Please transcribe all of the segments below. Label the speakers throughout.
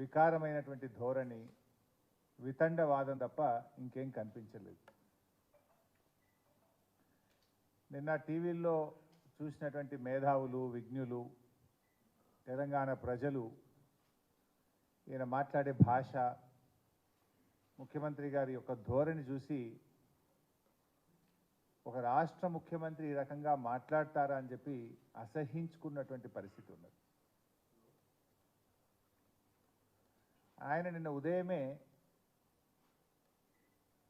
Speaker 1: వికారమైనటువంటి ధోరణి వితండవాదం తప్ప ఇంకేం కనిపించలేదు. నిన్న టీవీల్లో చూసినటువంటి మేధావులు విజ్ఞులు తెలంగాణ ప్రజలు ఈయన మాట్లాడే భాష ముఖ్యమంత్రి గారి యొక్క ధోరణి చూసి ఒక రాష్ట్ర ముఖ్యమంత్రి ఈ రకంగా మాట్లాడతారా అని చెప్పి అసహించుకున్నటువంటి పరిస్థితి ఉన్నది. ఆయన నిన్న ఉదయమే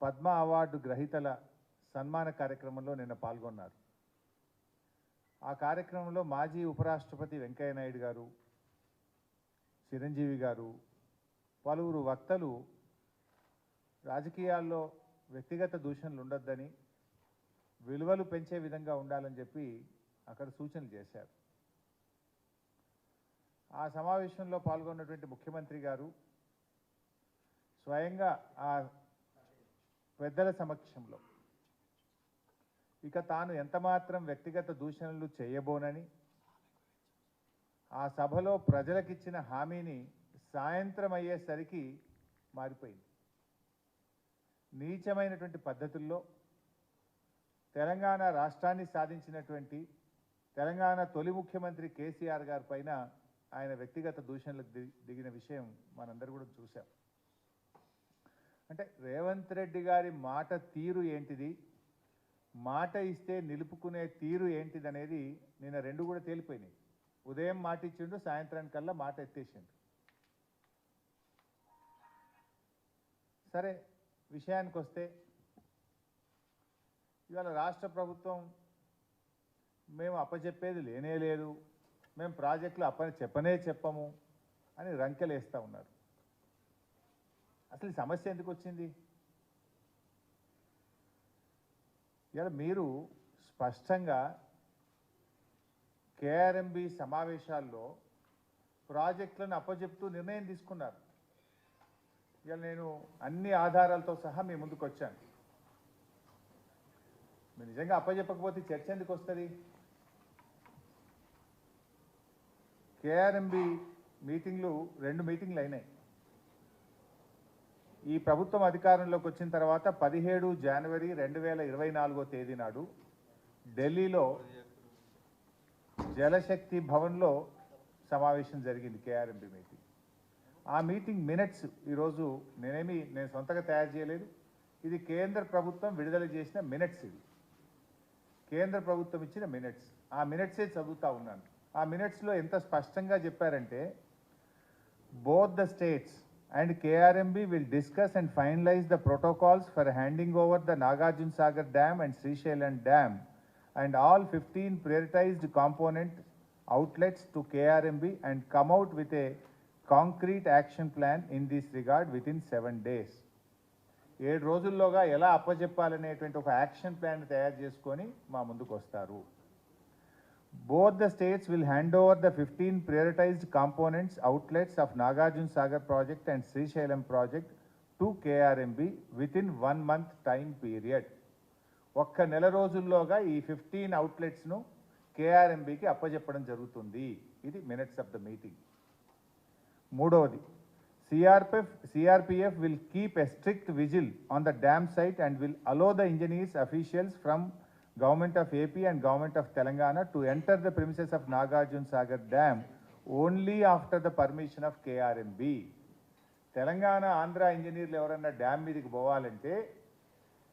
Speaker 1: పద్మ అవార్డు గ్రహీతల సన్మాన కార్యక్రమంలో నిన్న పాల్గొన్నారు. ఆ కార్యక్రమంలో మాజీ ఉపరాష్ట్రపతి వెంకయ్య నాయుడు గారు చిరంజీవి గారు పలువురు వక్తలు రాజకీయాల్లో వ్యక్తిగత దూషణలు ఉండొద్దని విలువలు పెంచే విధంగా ఉండాలని చెప్పి అక్కడ సూచనలు చేశారు. ఆ సమావేశంలో పాల్గొన్నటువంటి ముఖ్యమంత్రి గారు స్వయంగా ఆ పెద్దల సమక్షంలో. ఇక తాను ఎంతమాత్రం వ్యక్తిగత దూషణలు చేయబోనని ఆ సభలో ప్రజలకిచ్చిన హామీని సాయంత్రం అయ్యేసరికి మారిపోయింది. నీచమైనటువంటి పద్ధతుల్లో తెలంగాణ రాష్ట్రాన్ని సాధించినటువంటి తెలంగాణ తొలి ముఖ్యమంత్రి కేసీఆర్ గారి పైన ఆయన వ్యక్తిగత దూషణలకు దిగిన విషయం మనందరూ కూడా చూసాం అంటే రేవంత్ రెడ్డి గారి మాట తీరు ఏంటిది? మాట ఇస్తే నిలుపుకునే తీరు ఏంటిది అనేది నిన్న రెండు కూడా తేలిపోయినాయి. ఉదయం మాట ఇచ్చిండు సాయంత్రానికల్లా మాట ఎత్తేసిండు. సరే విషయానికి వస్తే ఇవాళ రాష్ట్ర ప్రభుత్వం మేము అప్పచెప్పేది లేనే లేదు. మేము ప్రాజెక్టులు అప్ప చెప్పనే చెప్పము అని రంకెలేస్తూ ఉన్నారు. అసలు సమస్య ఎందుకు వచ్చింది? ఇలా మీరు స్పష్టంగా కేఆర్ఎంబి సమావేశాల్లో ప్రాజెక్టులను అప్పచెప్తూ నిర్ణయం తీసుకున్నారు. ఇలా నేను అన్ని ఆధారాలతో సహా మీ ముందుకు వచ్చాను. మీరు నిజంగా అప్పచెప్పకపోతే చర్చ ఎందుకు వస్తుంది? కేఆర్ఎంబి మీటింగ్లు రెండు మీటింగ్లు అయినాయి. ఈ ప్రభుత్వం అధికారంలోకి వచ్చిన తర్వాత పదిహేడు జనవరి రెండు వేల ఇరవై నాలుగో తేదీ నాడు ఢిల్లీలో జలశక్తి భవన్లో సమావేశం జరిగింది కేఆర్ఎంపి మీటింగ్. ఆ మీటింగ్ మినిట్స్ ఈరోజు నేనేమి నేను సొంతగా తయారు చేయలేదు. ఇది కేంద్ర ప్రభుత్వం విడుదల చేసిన మినిట్స్ ఇది. కేంద్ర ప్రభుత్వం ఇచ్చిన మినిట్స్. ఆ మినిట్సే చదువుతూ ఉన్నాను. ఆ మినిట్స్లో ఎంత స్పష్టంగా చెప్పారంటే both the states and KRMB will discuss and finalize the protocols for handing over the Nagarjun Sagar Dam and Srisailam Dam and all 15 prioritized component outlets to KRMB and come out with a concrete action plan in this regard within seven days. ఏడు రోజుల్లోగా ఎలా అప్పచెప్పాలనేటువంటి ఒక action plan తయారు చేసుకొని మా ముందుకు వస్తారు Both the states will hand over the 15 prioritized components outlets of Nagarjun Sagar project and Srisailam project to KRMB within one month time period. ఒక్క నెల రోజుల్లోగా ఈ ఫిఫ్టీన్ అవుట్లెట్స్ను కేఆర్ఎంబికి అప్పజెప్పడం జరుగుతుంది ఇది మినిట్స్ ఆఫ్ ద మీటింగ్ మూడవది CRPF CRPF will keep a strict vigil on the dam site and will allow the engineers officials from government of AP and government of Telangana to enter the premises of Nagarjuna Sagar dam only after the permission of KRMB Telangana Andhra ఇంజనీర్లు ఎవరన్నా dam మీదకి పోవాలంటే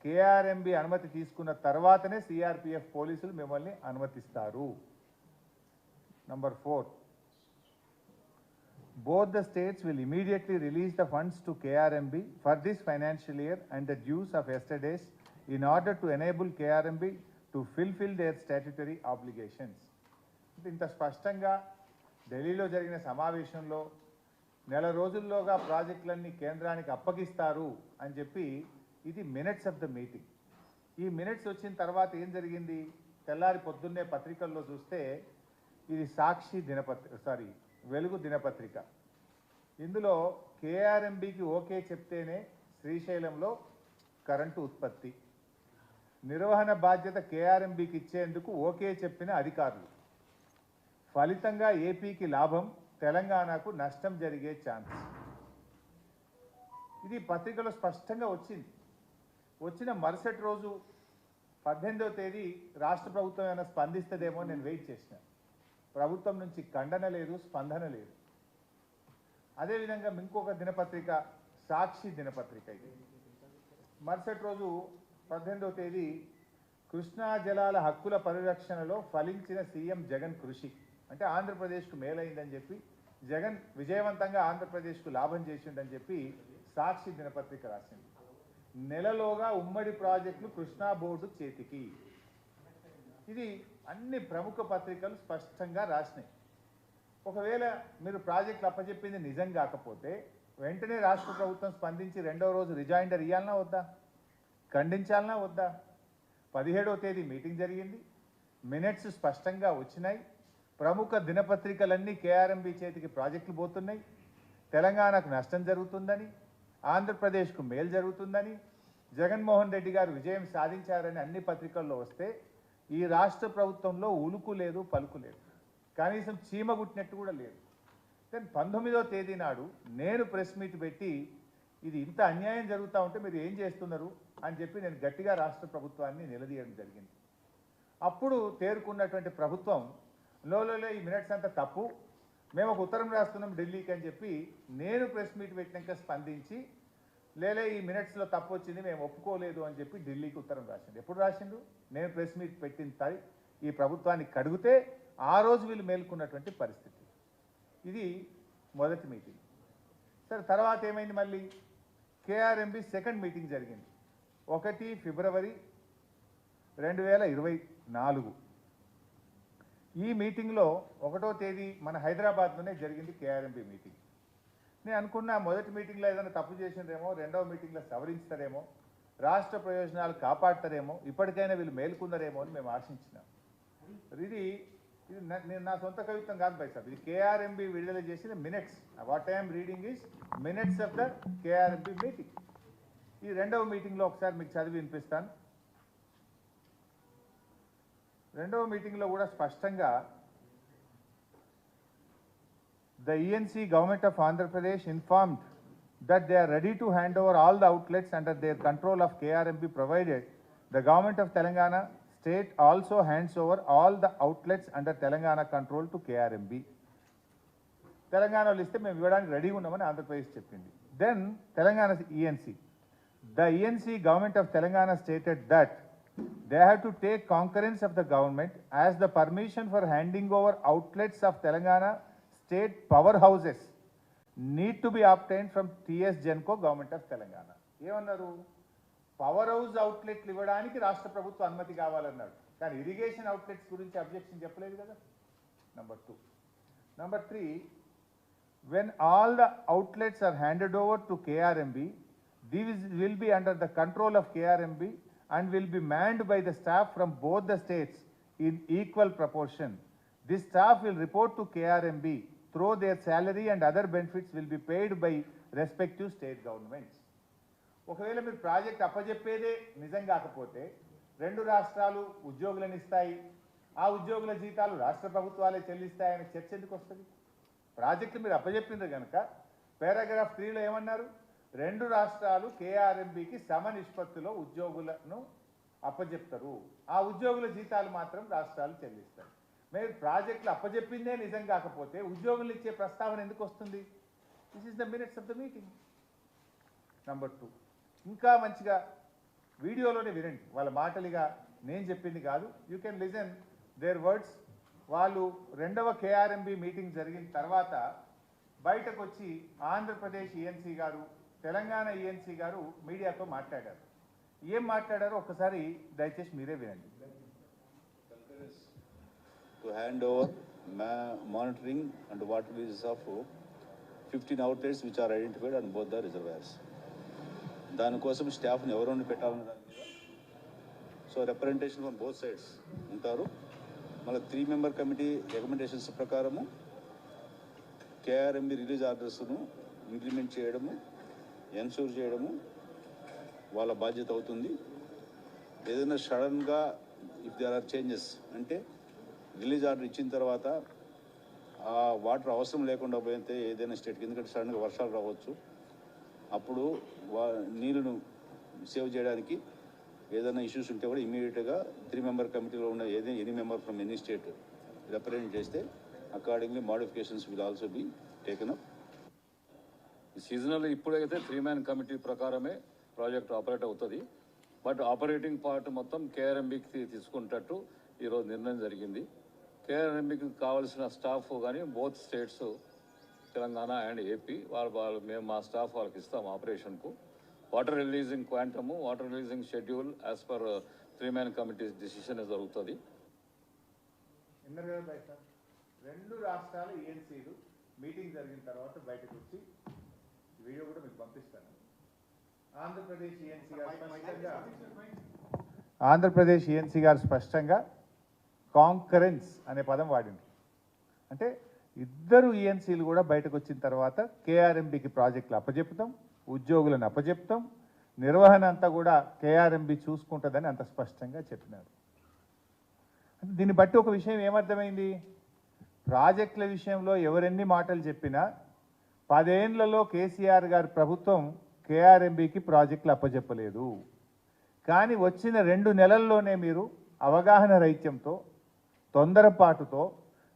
Speaker 1: KRMB అనుమతి తీసుకున్న తర్వాతనే CRPF పోలీసులు మిమ్మల్ని అనుమతిస్తారు. Number four Both the states will immediately release the funds to KRMB for this financial year and the dues of yesterday's in order to enable KRMB to fulfill their statutory obligations. ఇంత స్పష్టంగా ఢిల్లీలో జరిగిన సమావేశంలో నెల రోజుల్లోగా ప్రాజెక్టులన్నీ కేంద్రానికి అప్పగిస్తారు అని చెప్పి ఇది మినిట్స్ ఆఫ్ ద మీటింగ్ ఈ మినిట్స్ వచ్చిన తర్వాత ఏం జరిగింది? తెల్లారి పొద్దున్నే పత్రికల్లో చూస్తే ఇది సాక్షి దినపత్రిక సారీ వెలుగు దినపత్రిక. ఇందులో కేఆర్ఎంబికి ఓకే చెప్తేనే శ్రీశైలంలో కరెంటు ఉత్పత్తి. నిర్వహణ బాధ్యత కేఆర్ఎంబికి ఇచ్చేందుకు ఓకే చెప్పిన అధికారులు. ఫలితంగా ఏపీకి లాభం తెలంగాణకు నష్టం జరిగే ఛాన్స్. ఇది పత్రికలో స్పష్టంగా వచ్చింది. వచ్చిన మరుసటి రోజు పద్దెనిమిదవ తేదీ రాష్ట్ర ప్రభుత్వం ఏమైనా స్పందిస్తుందేమో నేను వెయిట్ చేసిన. ప్రభుత్వం నుంచి ఖండన లేదు స్పందన లేదు. అదేవిధంగా ఇంకొక దినపత్రిక సాక్షి దినపత్రిక ఇది. మరుసటి రోజు పద్దెనిమిదవ తేదీ కృష్ణా జలాల హక్కుల పరిరక్షణలో ఫలించిన సీఎం జగన్ కృషి. అంటే ఆంధ్రప్రదేశ్కు మేలైందని చెప్పి జగన్ విజయవంతంగా ఆంధ్రప్రదేశ్కు లాభం చేసిండని చెప్పి సాక్షి దినపత్రిక రాసింది. నెలలోగా ఉమ్మడి ప్రాజెక్టులు కృష్ణా బోర్డు చేతికి. ఇది అన్ని ప్రముఖ పత్రికలు స్పష్టంగా రాసినాయి. ఒకవేళ మీరు ప్రాజెక్టులు అప్పచెప్పింది నిజం కాకపోతే వెంటనే రాష్ట్ర ప్రభుత్వం స్పందించి రెండో రోజు రిజైండర్ ఇవ్వాలన్నా వద్దా? ఖండించాలనా వద్దా? పదిహేడవ తేదీ మీటింగ్ జరిగింది. మినిట్స్ స్పష్టంగా వచ్చినాయి. ప్రముఖ దినపత్రికలన్నీ కేఆర్ఎంబి చేతికి ప్రాజెక్టులు పోతున్నాయి. తెలంగాణకు నష్టం జరుగుతుందని ఆంధ్రప్రదేశ్కు మేలు జరుగుతుందని జగన్మోహన్ రెడ్డి గారు విజయం సాధించారని అన్ని పత్రికల్లో వస్తే ఈ రాష్ట్ర ప్రభుత్వంలో ఉలుకు లేదు పలుకు లేదు. కనీసం చీమ గుట్టినట్టు కూడా లేదు. దెన్ పంతొమ్మిదో తేదీ నాడు నేను ప్రెస్ మీట్ పెట్టి ఇది ఇంత అన్యాయం జరుగుతూ ఉంటే మీరు ఏం చేస్తున్నారు? అని చెప్పి నేను గట్టిగా రాష్ట్ర ప్రభుత్వాన్ని నిలదీయడం జరిగింది. అప్పుడు తేరుకున్నటువంటి ప్రభుత్వం లోలో ఈ మినిట్స్ అంతా తప్పు. మేము ఒక ఉత్తరం రాస్తున్నాం ఢిల్లీకి అని చెప్పి నేను ప్రెస్ మీట్ పెట్టినాక స్పందించి లేలే ఈ మినిట్స్లో తప్పు వచ్చింది మేము ఒప్పుకోలేదు అని చెప్పి ఢిల్లీకి ఉత్తరం రాసిండు. ఎప్పుడు రాసిండు? నేను ప్రెస్ మీట్ పెట్టిన తరి ఈ ప్రభుత్వాన్ని కడిగితే ఆ రోజు వీళ్ళు మేల్కొన్నటువంటి పరిస్థితి. ఇది మొదటి మీటింగ్. సరే తర్వాత ఏమైంది మళ్ళీ? కేఆర్ఎంబి సెకండ్ మీటింగ్ జరిగింది. ఒకటి ఫిబ్రవరి రెండు వేల ఇరవై నాలుగు. ఈ మీటింగ్లో ఒకటో తేదీ మన హైదరాబాద్లోనే జరిగింది కేఆర్ఎంపీ మీటింగ్. నేను అనుకున్నా మొదటి మీటింగ్లో ఏదైనా తప్పు చేసిండ్రేమో రెండవ మీటింగ్లో సవరించుతారేమో రాష్ట్ర ప్రయోజనాలు కాపాడతారేమో ఇప్పటికైనా వీళ్ళు మేల్కొన్నారేమో అని మేము ఆశించినాం. ఇది ఇది నేను నా సొంత కవిత్వం కాదు బై సార్ ఇది కేఆర్ఎంబి విడుదల చేసిన minutes. What I'm reading is minutes of the KRMB meeting. ఈ రెండవ మీటింగ్లో ఒకసారి మీకు చదివి వినిపిస్తాను. రెండవ మీటింగ్లో కూడా స్పష్టంగా the ENC government of Andhra Pradesh inform that they are ready to hand over all the outlets under their control of KRMB provided the government of Telangana state also hands over all the outlets under Telangana control to KRMB Telangana వాళ్ళు ఇస్తే మేము ఇవ్వడానికి రెడీగా ఉన్నామని ఆంధ్రప్రదేశ్ చెప్పింది. Then Telangana ENC the ENC government of Telangana stated that they have to take concurrence of the government as the permission for handing over outlets of Telangana state power houses need to be obtain from TS Genco government of Telangana ఏమన్నారు? Power house అవుట్లెట్లు ఇవ్వడానికి రాష్ట్ర ప్రభుత్వం అనుమతి కావాలన్నాడు. కానీ irrigation outlets గురించి objection చెప్పలేదు కదా? Number two number three when all the outlets are handed over to KRMB, these will be under the control of KRMB and will be manned by the staff from both the states in equal proportion. This staff will report to KRMB through their salary and other benefits will be paid by respective state governments. ఒకవేళ మీరు project అప్పజెప్పేదే నిజం కాకపోతే రెండు రాష్ట్రాలు ఉద్యోగులను ఇస్తాయి ఆ ఉద్యోగుల జీతాలు రాష్ట్ర ప్రభుత్వాలే చెల్లిస్తాయనే చర్చ ఎందుకు వస్తుంది ప్రాజెక్టు మీరు అప్పజెప్పిండ్రు కనుక పారాగ్రాఫ్ త్రీలో ఏమన్నారు రెండు రాష్ట్రాలు కేఆర్ఎంబికి సమ నిష్పత్తిలో ఉద్యోగులను అప్పజెప్తారు. ఆ ఉద్యోగుల జీతాలు మాత్రం రాష్ట్రాలు చెల్లిస్తారు మీరు ప్రాజెక్టులు అప్పజెప్పిందే నిజం కాకపోతే ఉద్యోగులు ఇచ్చే ప్రస్తావన ఎందుకు వస్తుంది? This is the minutes of the meeting number two ఇంకా మంచిగా వీడియోలోనే వినండి. వాళ్ళ మాటలుగా నేను చెప్పింది కాదు. You can listen their words వాళ్ళు రెండవ కేఆర్ఎంబి మీటింగ్ జరిగిన తర్వాత బయటకు వచ్చి ఆంధ్రప్రదేశ్ ఈఎన్సీ గారు తెలంగాణ ఏఎన్సీ గారు మీడియాతో మాట్లాడారు. ఏం మాట్లాడారో ఒకసారి దయచేసి మీరే వినండి.
Speaker 2: To hand over ma- monitoring and water releases of fifteen outlets which are identified on both the దానికోసం స్టాఫ్ని ఎవరెవరిని పెట్టాలన్న దాని మీద so representation from both sides ఉంటారు. మళ్ళీ త్రీ మెంబర్ కమిటీ రికమెండేషన్స్ ప్రకారము కేఆర్ఎంబి రిలీజ్ ఆర్డర్స్ను ఇంప్లిమెంట్ చేయడము ఎన్షూర్ చేయడము వాళ్ళ బాధ్యత అవుతుంది. ఏదైనా సడన్గా ఇఫ్ దేర్ ఆర్ చేంజెస్ అంటే రిలీజ్ ఆర్డర్ ఇచ్చిన తర్వాత ఆ వాటర్ అవసరం లేకుండా పోయితే ఏదైనా స్టేట్కి ఎందుకంటే సడన్గా వర్షాలు రావచ్చు. అప్పుడు వా నీళ్ళను సేవ్ చేయడానికి ఏదైనా ఇష్యూస్ ఉంటే కూడా ఇమీడియట్గా త్రీ మెంబర్ కమిటీలో ఉన్న ఏదైనా any member from any state represent చేస్తే accordingly modifications will also be taken up
Speaker 3: seasonal ఇప్పుడైతే త్రీ మ్యాన్ కమిటీ ప్రకారమే ప్రాజెక్ట్ ఆపరేట్ అవుతుంది. బట్ ఆపరేటింగ్ పార్ట్ మొత్తం కేఆర్ఎంబికి తీసుకునేటట్టు ఈరోజు నిర్ణయం జరిగింది. కేఆర్ఎంబికి కావాల్సిన స్టాఫ్ కానీ both states Telangana and AP వాళ్ళు వాళ్ళు మేము మా స్టాఫ్ వాళ్ళకి ఇస్తాం ఆపరేషన్కు water releasing quantum water releasing schedule as per three man committee decision జరుగుతుంది.
Speaker 1: రెండు రాష్ట్రాలు ఈఎన్సీలు మీటింగ్ జరిగిన తర్వాత బయటకు వచ్చి వీడియో కూడా మీకు పంపిస్తాను. ఆంధ్రప్రదేశ్ ఈఎన్సీ గారు స్పష్టంగా ఆంధ్రప్రదేశ్ ఈఎన్సీ గారు స్పష్టంగా కాంకరెన్స్ అనే పదం వాడింది. అంటే ఇద్దరు ఈఎన్సీలు కూడా బయటకు వచ్చిన తర్వాత కేఆర్ఎంబికి ప్రాజెక్టులు అప్పచెప్తాం ఉద్యోగులను అప్పచెప్తాం నిర్వహణ అంతా కూడా కేఆర్ఎంబి చూసుకుంటుందని అంత స్పష్టంగా చెప్పినారు. దీన్ని బట్టి ఒక విషయం ఏమర్థమైంది? ప్రాజెక్టుల విషయంలో ఎవరెన్ని మాటలు చెప్పినా పదేండ్లలో కేసీఆర్ గారి ప్రభుత్వం కేఆర్ఎంబికి ప్రాజెక్టులు అప్పచెప్పలేదు కానీ వచ్చిన రెండు నెలల్లోనే మీరు అవగాహన రహిత్యంతో తొందరపాటుతో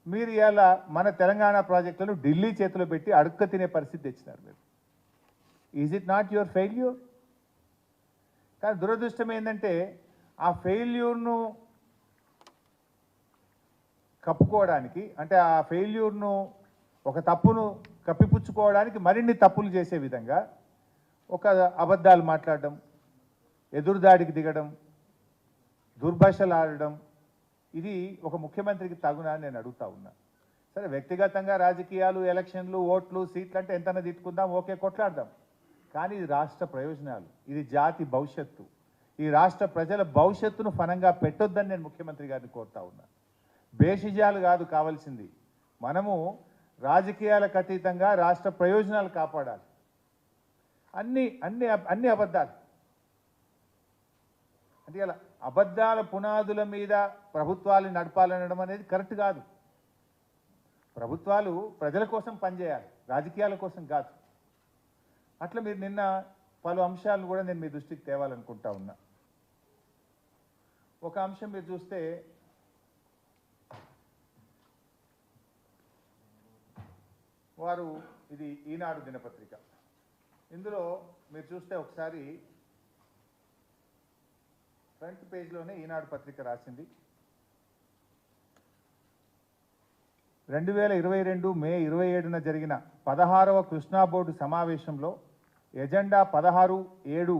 Speaker 1: మీరు ఇలా మన తెలంగాణ ప్రాజెక్టులను ఢిల్లీ చేతిలో పెట్టి అడుక్క తినే పరిస్థితి తెచ్చినారు మీరు. Is it not your failure కానీ దురదృష్టం ఏంటంటే ఆ ఫెయిల్యూర్ను కప్పుకోవడానికి అంటే ఆ ఫెయిల్యూర్ను ఒక తప్పును కప్పిపుచ్చుకోవడానికి మరిన్ని తప్పులు చేసే విధంగా ఒక అబద్ధాలు మాట్లాడడం ఎదురుదాడికి దిగడం దుర్భాషలు ఆడడం ఇది ఒక ముఖ్యమంత్రికి తగునా నేను అడుగుతా ఉన్నా. సరే వ్యక్తిగతంగా రాజకీయాలు ఎలక్షన్లు ఓట్లు సీట్లు అంటే ఎంతైనా తిట్టుకుందాం ఓకే కొట్లాడదాం. కానీ ఇది రాష్ట్ర ప్రయోజనాలు ఇది జాతి భవిష్యత్తు. ఈ రాష్ట్ర ప్రజల భవిష్యత్తును ఫనంగా పెట్టొద్దని నేను ముఖ్యమంత్రి గారిని కోరుతా ఉన్నా. బేషిజాలు కాదు కావాల్సింది. మనము రాజకీయాలకు అతీతంగా రాష్ట్ర ప్రయోజనాలు కాపాడాలి. అన్ని అన్ని అన్ని అబద్ధాలు. అంటే ఇలా అబద్ధాల పునాదుల మీద ప్రభుత్వాలు నడపాలనడం అనేది కరెక్ట్ కాదు. ప్రభుత్వాలు ప్రజల కోసం పనిచేయాలి రాజకీయాల కోసం కాదు. అట్లా మీరు నిన్న పలు అంశాలను కూడా నేను మీ దృష్టికి తేవాలనుకుంటా ఉన్నా. ఒక అంశం మీరు చూస్తే వారు ఇది ఈనాడు దినపత్రిక. ఇందులో మీరు చూస్తే ఒకసారి ఫ్రంట్ పేజ్లోనే ఈనాడు పత్రిక రాసింది. రెండు వేల ఇరవై రెండు మే ఇరవై ఏడున జరిగిన పదహారవ కృష్ణా బోర్డు సమావేశంలో ఎజెండా పదహారు ఏడు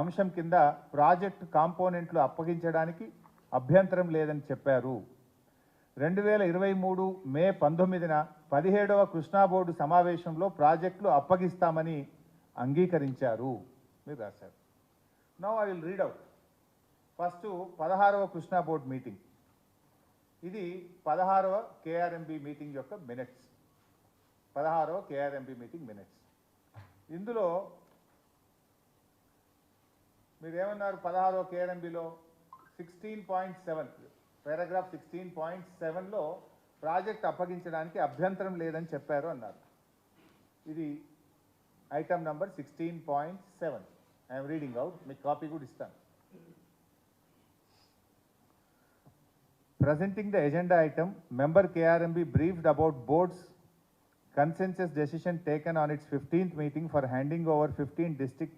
Speaker 1: అంశం కింద ప్రాజెక్టు కాంపోనెంట్లు అప్పగించడానికి అభ్యంతరం లేదని చెప్పారు. రెండు వేల ఇరవై మూడు మే పంతొమ్మిదిన పదిహేడవ కృష్ణా బోర్డు సమావేశంలో ప్రాజెక్టులు అప్పగిస్తామని అంగీకరించారు. మీరు రాశారు. Now I will read out first పదహారవ కృష్ణా బోర్డు మీటింగ్. ఇది పదహారవ కేఆర్ఎంబి మీటింగ్ యొక్క మినిట్స్. పదహారవ కేఆర్ఎంబి మీటింగ్ మినిట్స్. ఇందులో మీరు ఏమన్నారు పదహారవ కేఆర్ఎంబిలో sixteen point seven. Paragraph sixteen point సెవెన్లో ప్రాజెక్ట్ అప్పగించడానికి అభ్యంతరం లేదని చెప్పారు అన్నారు. ఇది item number sixteen point seven I'm reading out మీకు కాపీ కూడా ఇస్తాను. Presenting the agenda item member KRMB briefed about board's consensus decision taken on its fifteenth meeting for handing over fifteen district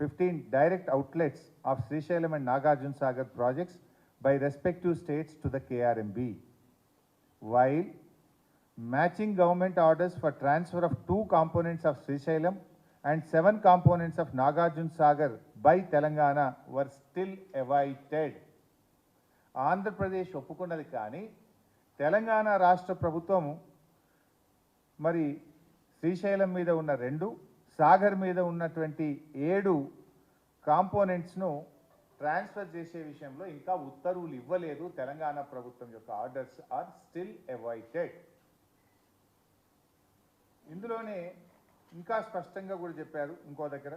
Speaker 1: fifteen direct outlets of Srisailam and Nagarjuna Sagar projects by respective states to the KRMB. While matching government orders for transfer of two components of Srisailam and seven components of Nagarjun Sagar by Telangana were still awaited. Andhra Pradesh ఒప్పుకున్నది కానీ తెలంగాణ రాష్ట్ర ప్రభుత్వం మరి శ్రీశైలం మీద ఉన్న రెండు సాగర్ మీద ఉన్నటువంటి ఏడు కాంపోనెంట్స్ను ట్రాన్స్ఫర్ చేసే విషయంలో ఇంకా ఉత్తర్వులు ఇవ్వలేదు. తెలంగాణ ప్రభుత్వం యొక్క ఆర్డర్స్ ఆర్ స్టిల్ అవైటెడ్ ఇందులోనే ఇంకా స్పష్టంగా కూడా చెప్పారు ఇంకో దగ్గర.